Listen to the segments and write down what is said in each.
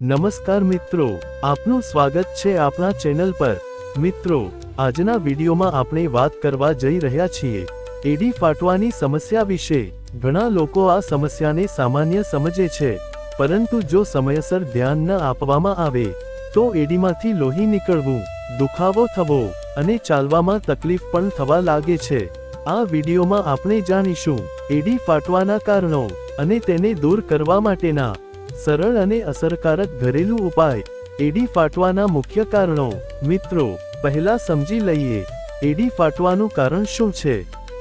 નમસ્કાર મિત્રો, આપનું સ્વાગત છે આપણા ચેનલ પર. મિત્રો, આજના વિડીયોમાં આપણે વાત કરવા જઈ રહ્યા છીએ. એડી ફાટવાની સમસ્યા વિશે. ઘણા લોકો આ સમસ્યાને સામાન્ય સમજે છે. પરંતુ જો સમયસર ધ્યાન ન આપવામાં આવે, તો એડીમાંથી લોહી નીકળવું, દુખાવો થવો અને ચાલવામાં તકલીફ પણ થવા લાગે છે. આ વિડીયોમાં આપણે જાણીશું, એડી ફાટવાના કારણો અને તેને દૂર કરવા માટેના સરળ અને અસરકારક ઘરેલું ઉપાય. એડી ફાટવાના મુખ્ય કારણો. મિત્રો, પહેલા સમજી લઈએ, એડી ફાટવાનું કારણ શું છે?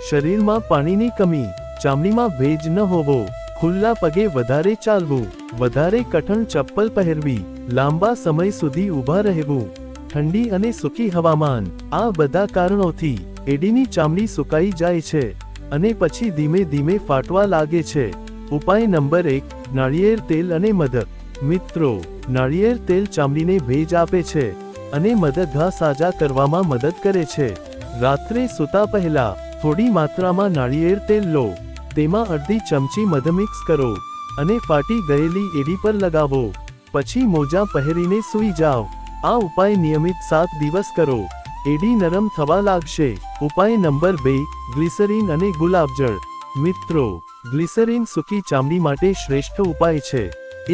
શરીરમાં પાણીની કમી, ચામડીમાં ભેજ ન હોવો, ખુલ્લા પગે વધારે ચાલવું, વધારે કઠણ ચપ્પલ પહેરવી, લાંબા સમય સુધી ઊભા રહેવું, ઠંડી અને સૂકી હવામાન, આ બધા કારણોથી એડીની ચામડી સુકાઈ જાય છે અને પછી ધીમે ધીમે ફાટવા લાગે છે. ઉપાય નંબર એક, નાળિયેર તેલ અને મધ. મિત્રો, નાળિયેર તેલ ચામડીને ભેજ આપે છે અને મધ ઘા સાજા કરવામાં મદદ કરે છે. રાત્રે સૂતા પહેલા થોડી માત્રામાં નાળિયેર તેલ લો. તેમાં અડધી ચમચી મધ મિક્સ કરો અને ફાટી ગયેલી એડી પર લગાવો. પછી મોજા પહેરીને સૂઈ જાઓ. આ ઉપાય નિયમિત સાત દિવસ કરો. એડી નરમ થવા લાગશે. ઉપાય નંબર બે, ગ્લિસરીન અને ગુલાબજળ. મિત્રો ગ્લિસરીન સૂકી ચામડી માટે શ્રેષ્ઠ ઉપાય છે.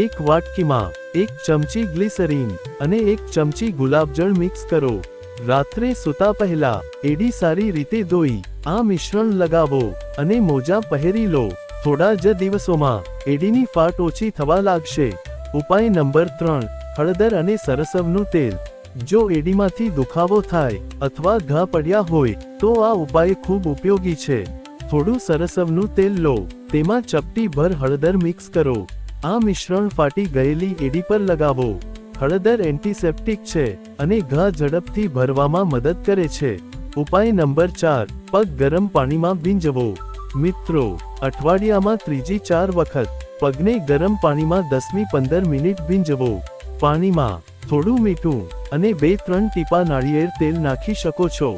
એક વાટકીમાં એક ચમચી ગ્લિસરીન અને એક ચમચી ગુલાબજળ મિક્સ કરો. રાત્રે સૂતા પહેલા એડી સારી રીતે ધોઈ, આ મિશ્રણ લગાવો અને મોજા પહેરી લો. થોડા જ દિવસોમાં એડીની ફાટ ઓછી થવા લાગશે. ઉપાય નંબર ત્રણ, હળદર અને સરસવનું તેલ. જો એડીમાંથી દુખાવો થાય અથવા ઘા પડ્યા હોય, તો આ ઉપાય ખૂબ ઉપયોગી છે. થોડું સરસવનું તેલ લો. તેમાં ચપટી ભર હળદર મિક્સ કરો. આ મિશ્રણ ફાટી ગયેલી એડી પર લગાવો. હળદર એન્ટિસેપ્ટિક છે અને ઘા ઝડપથી ભરવામાં મદદ કરે છે. ઉપાય નંબર ચાર, પગ ગરમ પાણીમાં ભીંજવો. મિત્રો, અઠવાડિયામાં ત્રીજી ચાર વખત, પગને ગરમ પાણીમાં દસમી પંદર મિનિટ ભીંજવો. પાણીમાં થોડું મીઠું અને બે ત્રણ ટીપા નાળિયેર તેલ નાખી શકો છો.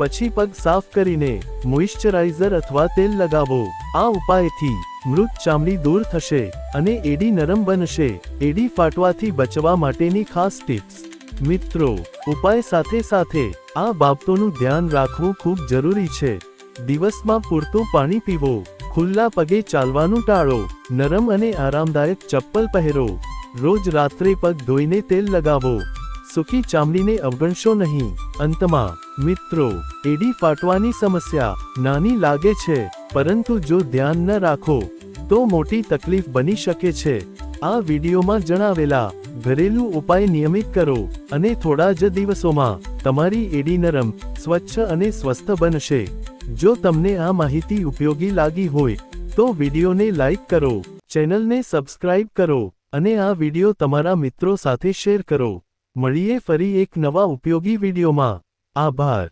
પછી પગ સાફ કરીને મોઇશ્ચરાઇઝર અથવા તેલ લગાવો. આ ઉપાયથી મૃત ચામડી દૂર થશે અને એડી નરમ બનશે. એડી ફાટવાથી બચવા માટેની ખાસ ટિપ્સ. મિત્રો, ઉપાય સાથે સાથે આ બાબતોનું ધ્યાન રાખવું ખૂબ જરૂરી છે. દિવસમાં પૂરતું પાણી પીવો. ખુલ્લા પગે ચાલવાનું ટાળો. નરમ અને આરામદાયક ચપ્પલ પહેરો. રોજ રાત્રે પગ ધોઈને તેલ લગાવો. સૂકી ચામડીને અવગણશો નહીં. અંતમાં મિત્રો, એડી ફાટવાની સમસ્યા નાની લાગે છે, પરંતુ જો ધ્યાન ન રાખો, તો મોટી તકલીફ બની શકે છે. આ વિડીયોમાં જણાવેલા ઘરેલું ઉપાય નિયમિત કરો અને થોડા જ દિવસોમાં તમારી એડી નરમ, સ્વચ્છ અને સ્વસ્થ બનશે. જો તમને આ માહિતી ઉપયોગી લાગી હોય, તો વિડીયોને લાઈક કરો, ચેનલને સબસ્ક્રાઇબ કરો અને આ વીડિયો તમારા મિત્રો સાથે શેર કરો. મળીએ ફરી એક નવા ઉપયોગી વિડીયોમાં. આભાર.